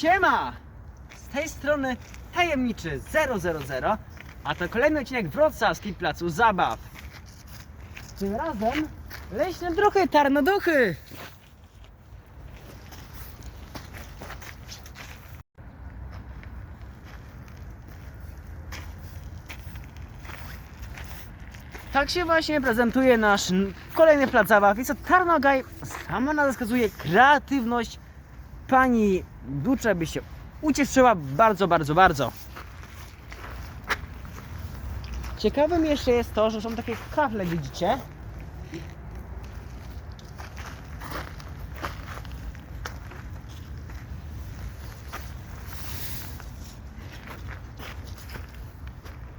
Siema! Z tej strony tajemniczy 000, a to kolejny odcinek wrocławski placu zabaw. Tym razem leśne druchy, tarnoduchy! Tak się właśnie prezentuje nasz kolejny plac zabaw. Jest to Tarnogaj. Sama nazwa wskazuje kreatywność. Pani Ducze by się ucieszyła bardzo, bardzo, bardzo. Ciekawym jeszcze jest to, że są takie kafle, widzicie?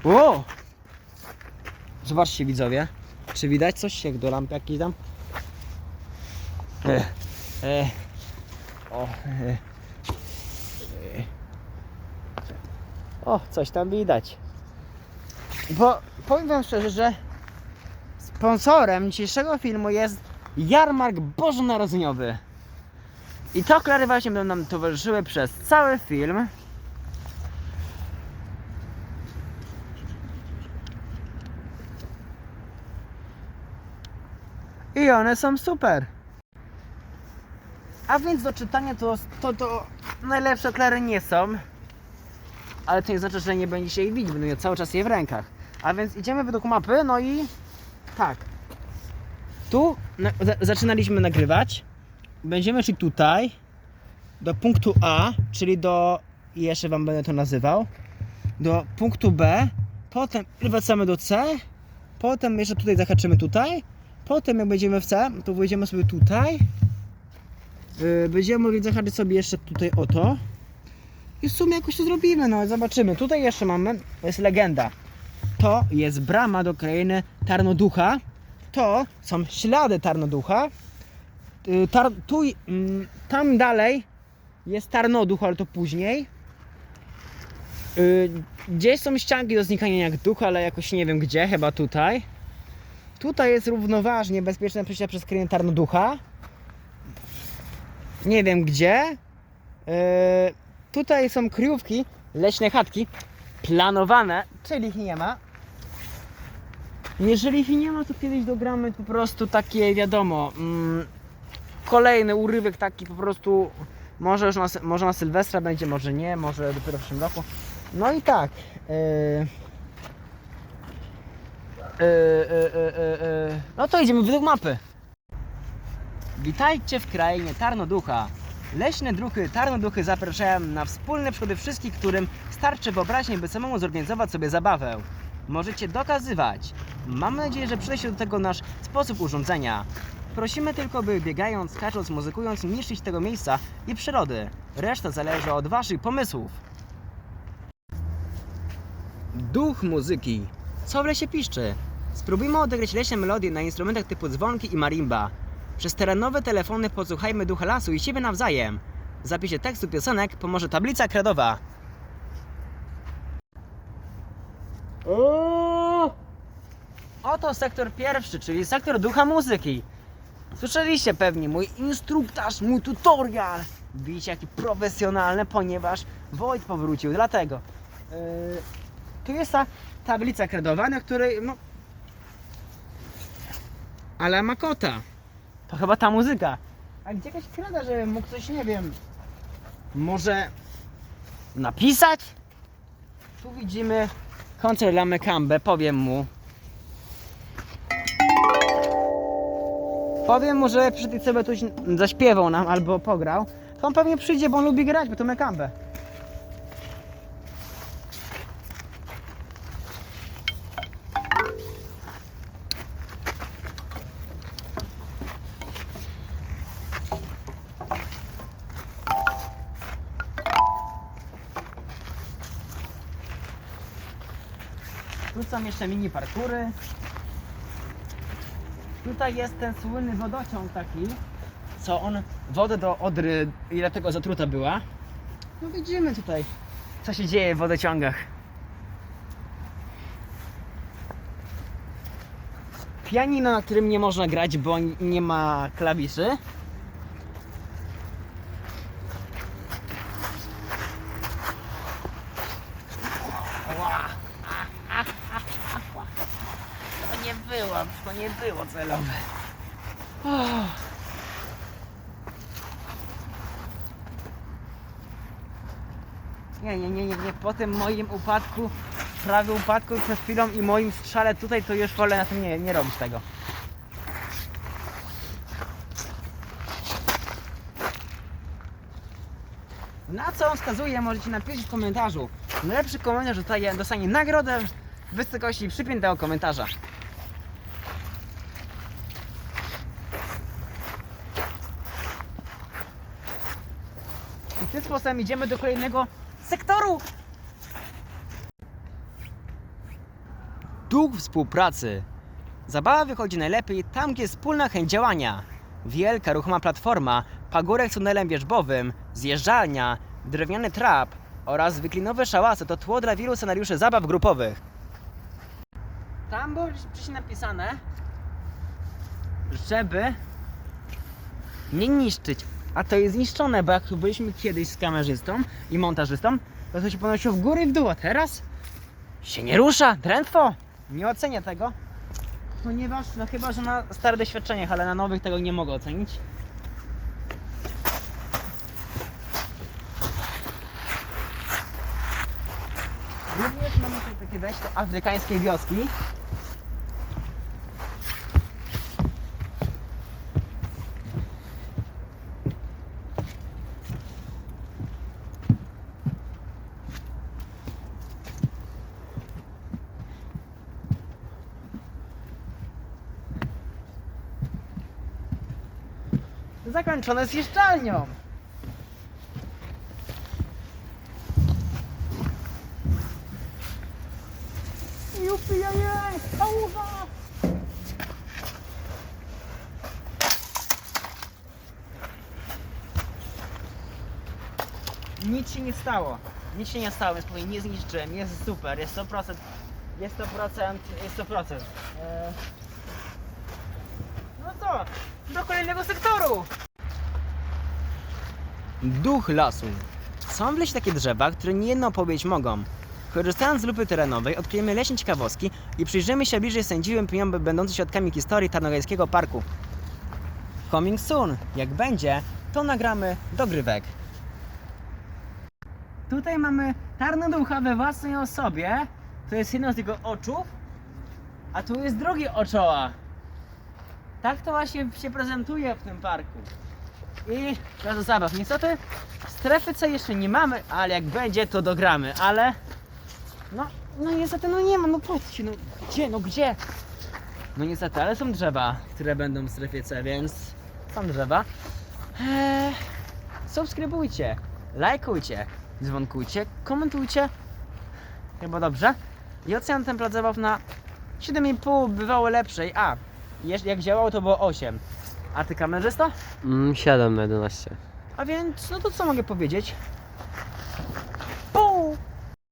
O! Zobaczcie widzowie, czy widać coś jak do lampy jakiej tam? E, e, o, e, e. o, coś tam widać. Bo powiem wam szczerze, że sponsorem dzisiejszego filmu jest jarmark bożonarodzeniowy. I to okulary właśnie będą nam towarzyszyły przez cały film. I one są super. A więc do czytania to, to, to najlepsze okulary nie są. Ale to nie znaczy, że nie będzie się ich widzieć, będę miał cały czas je w rękach. A więc idziemy według mapy, no i tak. Tu na, za, zaczynaliśmy nagrywać. Będziemy szli tutaj do punktu A, czyli do jeszcze wam będę to nazywał. Do punktu B, potem wracamy do C, potem jeszcze tutaj zahaczymy tutaj, potem jak będziemy w C, to wejdziemy sobie tutaj. Yy, będziemy mogli zahaczyć sobie jeszcze tutaj o to. I w sumie jakoś to zrobimy, no zobaczymy. Tutaj jeszcze mamy, jest legenda. To jest brama do krainy Tarnoducha. To są ślady Tarnoducha. Y, Tar, tu, mm, tam dalej jest Tarnoduch, ale to później. Y, Gdzieś są ścianki do znikania jak ducha, ale jakoś nie wiem gdzie, chyba tutaj. Tutaj jest równoważnie bezpieczne przejście przez krainę Tarnoducha. Nie wiem gdzie. Yy, tutaj są kryjówki, leśne chatki planowane, czyli ich nie ma. Jeżeli ich nie ma, to kiedyś dogramy po prostu takie, wiadomo, mm, kolejny urywek taki po prostu, może już na, może na Sylwestra będzie, może nie, może dopiero w przyszłym roku. No i tak. Yy, yy, no to idziemy według mapy. Witajcie w krainie Tarnoducha. Leśne druchy Tarnoduchy zapraszają na wspólne przygody wszystkich, którym starczy wyobraźni, by samemu zorganizować sobie zabawę. Możecie dokazywać. Mam nadzieję, że przyda się do tego nasz sposób urządzenia. Prosimy tylko, by biegając, skacząc, muzykując, niszczyć tego miejsca i przyrody. Reszta zależy od Waszych pomysłów. Duch muzyki. Co w lesie piszczy? Spróbujmy odegrać leśne melodie na instrumentach typu dzwonki i marimba. Przez terenowe telefony posłuchajmy ducha lasu i siebie nawzajem. W zapisie tekstu piosenek pomoże tablica kredowa. O! Oto sektor pierwszy, czyli sektor ducha muzyki. Słyszeliście pewnie mój instruktaż, mój tutorial. Widzicie jaki profesjonalny, ponieważ Wojt powrócił, dlatego. Yy, tu jest ta tablica kredowa, na której no... Ale ma kota. To chyba ta muzyka. A gdzie jakaś kreda, żebym mógł coś, nie wiem, może napisać? Tu widzimy koncert Lamy Kambę, powiem mu. Powiem mu, że przy tej sobie coś zaśpiewał nam albo pograł. To on pewnie przyjdzie, bo on lubi grać, bo to Mekambę. Tu są jeszcze mini parkury. Tutaj jest ten słynny wodociąg taki, co on wodę do Odry, ile tego zatruta była. No widzimy tutaj, co się dzieje w wodociągach. Pianino, na którym nie można grać, bo nie ma klawiszy. Wow. Było celowe. Oh. Nie, nie, nie, nie, nie. Po tym moim upadku, prawie upadku przed chwilą i moim strzale tutaj, to już wolę na tym nie, nie robić tego. Na co on wskazuje, możecie napisać w komentarzu. Najlepszy komentarz dostaje, dostanie nagrodę w wysokości przypiętego komentarza. Tym sposobem idziemy do kolejnego sektoru. Duch współpracy. Zabawa wychodzi najlepiej tam, gdzie jest wspólna chęć działania. Wielka, ruchoma platforma, pagórek z tunelem wierzbowym, zjeżdżalnia, drewniany trap oraz wyklinowe szałasy to tło dla wielu scenariuszy zabaw grupowych. Tam było wcześniej napisane, żeby nie niszczyć. A to jest zniszczone, bo jak byliśmy kiedyś z kamerzystą i montażystą, to to się ponosiło w górę i w dół, a teraz się nie rusza, drętwo. Nie ocenię tego, ponieważ, no chyba, że na starych doświadczeniach, ale na nowych tego nie mogę ocenić. Również mamy tutaj takie wejście afrykańskiej wioski. Zakończone z jeżdżalnią. Jupi, jej, kałuża! Nic się nie stało. Nic się nie stało, więc powiem, nie zniszczyłem, jest super, jest 100%, jest 100%, jest 100%. Eee... No co, do kolejnego sektoru! Duch lasu. Są w lesie takie drzewa, które niejedną opowiedzieć mogą. Korzystając z lupy terenowej, odkryjemy leśne ciekawostki i przyjrzymy się bliżej sędziwym pniom będącym świadkami historii Tarnogajskiego Parku. Coming soon. Jak będzie, to nagramy dogrywek. Tutaj mamy Tarnoducha we własnej osobie. To jest jedno z jego oczów, a tu jest drugie oczoła. Tak to właśnie się prezentuje w tym parku. I teraz do zabaw. Niestety strefy C jeszcze nie mamy, ale jak będzie to dogramy, ale no, no niestety no nie ma, no patrzcie, no gdzie, no gdzie? No niestety, ale są drzewa, które będą w strefie C, więc są drzewa. Eee, subskrybujcie, lajkujcie, dzwonkujcie, komentujcie. Chyba dobrze. I oceniam ten plac zabaw na 7,5 bywało lepszej. A, jeż- jak działało to było 8. A ty kamerzysta? Mm, 7 na 11. A więc, no to co mogę powiedzieć?